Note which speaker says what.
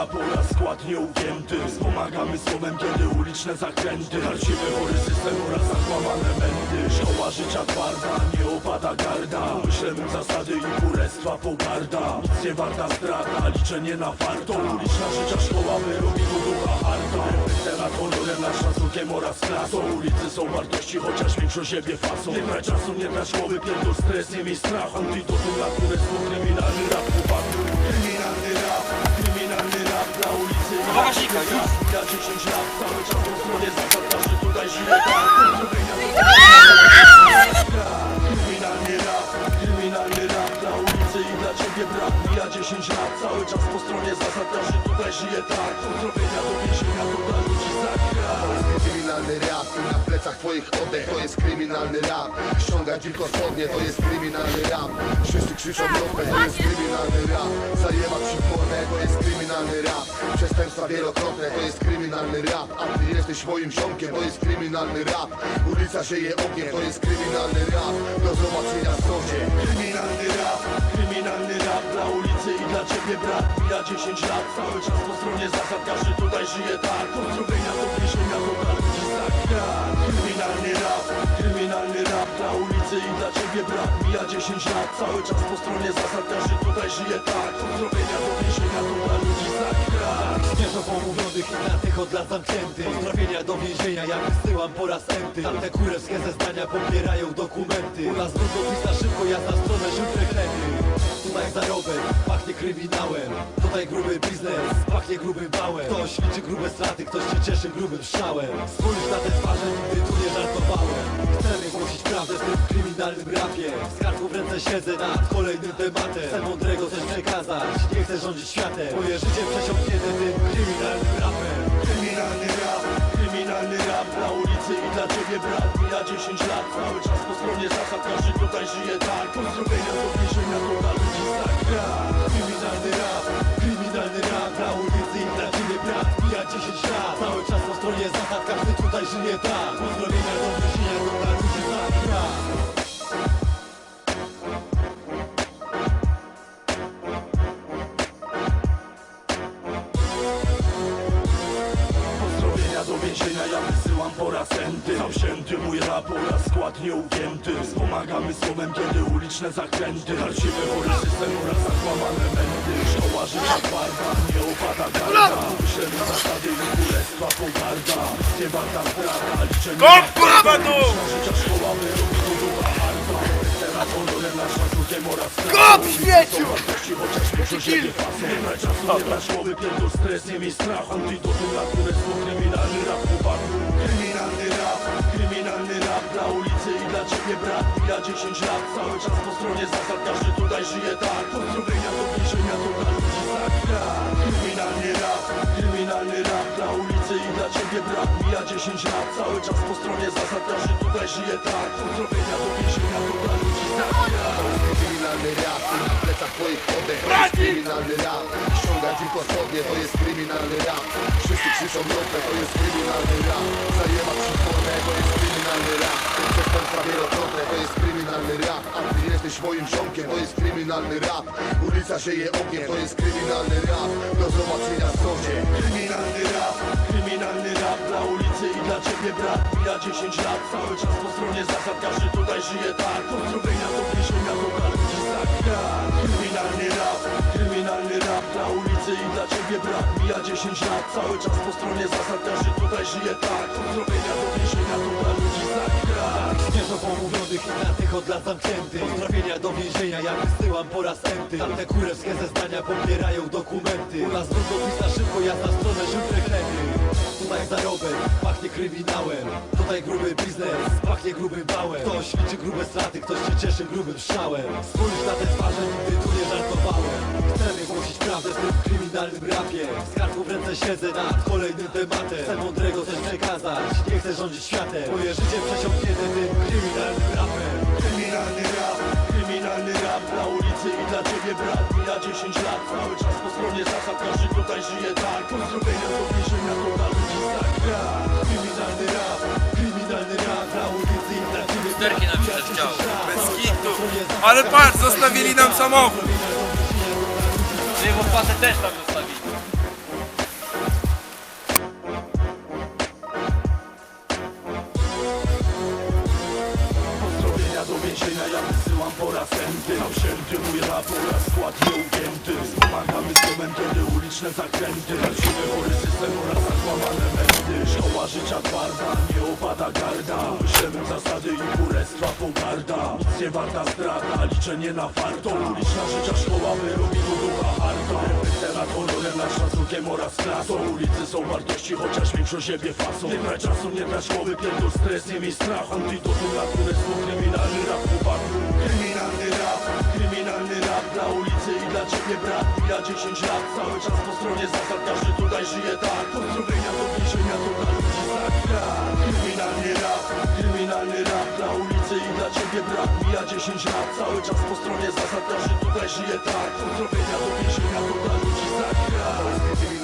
Speaker 1: rap oraz skład nieugięty. Wspomagamy słowem, kiedy uliczne zakręty. Karcimy chory system oraz zakłamane mędy Szkoła życia twarda, nie opada garda. Myślemy zasady i kurestwa pogarda. Nic nie warta zdrada, liczenie na warto Uliczna życia szkoła wyrobi ducha harta Temat honorem nad szacunkiem oraz klasą. Ulicy są wartości, chociaż większość siebie fasą. Nie brać czasu, nie brać głowy, pierdol stres, nie miej strachu. Antidotum na kurestwo, kryminalny rap chłopaku kryminalny rap dla ulicy
Speaker 2: Bagażnika, już.
Speaker 1: Żyje tak Pozdrowienia do więzienia, to dla ludzi za
Speaker 3: Kryminalny rap na plecach twoich oddech To jest kryminalny rap. Ściągać tylko spodnie To jest kryminalny rap. Wszyscy krzyczą dopę To jest kryminalny rap. Zajebać ci porę To jest kryminalny rap. Przestępstwa wielokrotne To jest kryminalny rap. A ty jesteś moim ziomkiem To jest kryminalny rap. Ulica sieje ogniem To jest kryminalny rap. Do zobaczenia w sądzie
Speaker 1: Kryminalny rap, kryminalny rap dla ulicy i dla ciebie brat Mija 10 lat, cały czas po stronie zasad Każdy tutaj żyje tak, pozdrowienia do więzienia To dla ludzi za krat Kryminalny rap, kryminalny rap dla ulicy i dla ciebie brat. Mija 10 lat, cały czas po stronie zasad Każdy tutaj żyje tak, pozdrowienia do dla ludzi za krat
Speaker 4: Świeżo pomówionych i na tych od lat zamkniętych. Pozdrowienia do więzienia, ja wysyłam po raz enty Tamte kurewskie zeznania popierają dokumenty. U nas długopis na szybko, ja na stronę rzut reklamy Tutaj zarobek, pachnie kryminałem. Tutaj gruby biznes, pachnie grubym bałem Ktoś liczy grube straty, ktoś się cieszy grubym strzałem. Spójrz na te twarze, nigdy tu nie żartowałem. Chcemy głosić prawdę w tym kryminalnym rapie Z kartką w ręce siedzę nad kolejnym tematem. Chcę mądrego coś przekazać, nie chcę rządzić światem. Moje życie przesiąknięte tym kryminalnym rapem
Speaker 1: Kryminalny rap, kryminalny rap dla ulicy i dla ciebie brat Mija 10 lat, cały czas po stronie zasad Każdy tutaj żyje tak, pozdrowienia do więzienia To dla ludzi za krat Kryminalny rap,
Speaker 4: Kryminalny rap dla ulicy i dla ciebie brat Mija 10 lat, cały czas po stronie zasad Każdy tutaj żyje tak. Pozdrowienia do więzienia, to dla ludzi za krat
Speaker 1: Pozdrowienia do więzienia, ja wysyłam po raz enty Zawzięty mój rap oraz skład nieugięty. Wspomagamy słowem, kiedy uliczne zakręty. Karcimy chory system oraz zakłamane mędy. Szkoła życia twarda, nie opada garda. Myślemy zasady i królestwa pogarda. Nie warta zdrada, liczenie
Speaker 2: Kop, kurwa, tu!
Speaker 1: Życia szkoła wyrobi to brać czasu, nie brać głowy, stres, nie kryminalny Kryminalny kryminalny dla ulicy i dla ciebie brat Mija 10 lat, cały czas po stronie zasad Każdy tutaj żyje tak, pozdrowienia do więzienia To dla ludzi za krat Kryminalny rap, i dla ciebie brat Mija 10 lat, cały czas po stronie zasad Każdy tutaj żyje tak, pozdrowienia do więzienia To dla ludzi za krat
Speaker 3: Kryminalny rap na plecach twoich oddech kryminalny rap Ściągać tylko spodnie To jest kryminalny rap. Wszyscy krzyczą nopę To jest kryminalny rap. Ci formę To jest kryminalny rap. Przestępstwa wielokrotne To jest kryminalny rap. A ty jesteś moim ziomkiem To jest kryminalny rap. Ulica sieje ogniem To jest kryminalny rap. Do zobaczenia w sądzie
Speaker 1: Kryminalny rap, kryminalny rap dla ulicy i dla ciebie brat Mija 10 lat, cały czas po stronie zasad Każdy tutaj żyje tak, pozdrowienia do To dla ludzi za krat Kryminalny rap, kryminalny rap dla ulicy i dla ciebie brat Mija 10 lat, cały czas po stronie zasad Każdy tutaj żyje tak, pozdrowienia do To dla ludzi za krat
Speaker 4: Świeżo pomówionych i na tych od lat zamkniętych. Pozdrowienia do więzienia, ja wysyłam po raz enty Tamte kurewskie zeznania popierają dokumenty. U nas na szybko, ja na stronę zarobek, pachnie kryminałem. Tutaj gruby biznes, pachnie grubym bałem. Ktoś liczy grube straty, ktoś się cieszy grubym strzałem. Spójrz na te twarze, nigdy tu nie żartowałem. Chcemy głosić prawdę w tym kryminalnym rapie. Z kartką w ręce siedzę nad kolejnym tematem. Chcę mądrego coś przekazać, nie chcę rządzić światem. Moje życie przesiąknięte tym kryminalnym rapem.
Speaker 1: Kryminalny rap, i dla ciebie brat Mija 10 lat, cały czas po stronie zasad Każdy tutaj żyje tak. Pozdrowienia do więzienia, to na ludzi strach Gra, kryminalny rap,
Speaker 4: kryminalny rap. Dla ulicy i dla ciebie
Speaker 2: brat Czterki nam się zaczęło,
Speaker 5: bez kitu. Ale patrz, zostawili nam tak. samochód.
Speaker 2: Nie, bo pasę też tam zostawili.
Speaker 1: Pozdrowienia do więzienia, ja wysyłam po raz ten oraz skład nieugięty Wspomagamy kiedy uliczne zakręty. Lecimy chory system oraz zakłamane mędy Szkoła życia twarda, nie opada garda. Myślemy zasady i kurestwa pogarda. Nic nie warta strata, liczenie na farto. Uliczna życia szkoła wyrobi do ducha harta Repetę nad honorem, nad szacunkiem oraz klasą. Ulicy są wartości, chociaż większość siebie fasą. Nie brać czasu, nie brać głowy, pierdol stres, nie miej strachu. Antidotum na królestwo, kryminalny rap dziesięć lat Cały czas po stronie zasad Każdy tutaj żyje tak. Pozdrowienia do więzienia to dla ludzi zagra tak. Kryminalny rap, kryminalny rap Dla ulicy i dla ciebie brak. Mija dziesięć lat Cały czas po stronie zasad Każdy tutaj żyje tak. Pozdrowienia do więzienia to dla ludzi zagra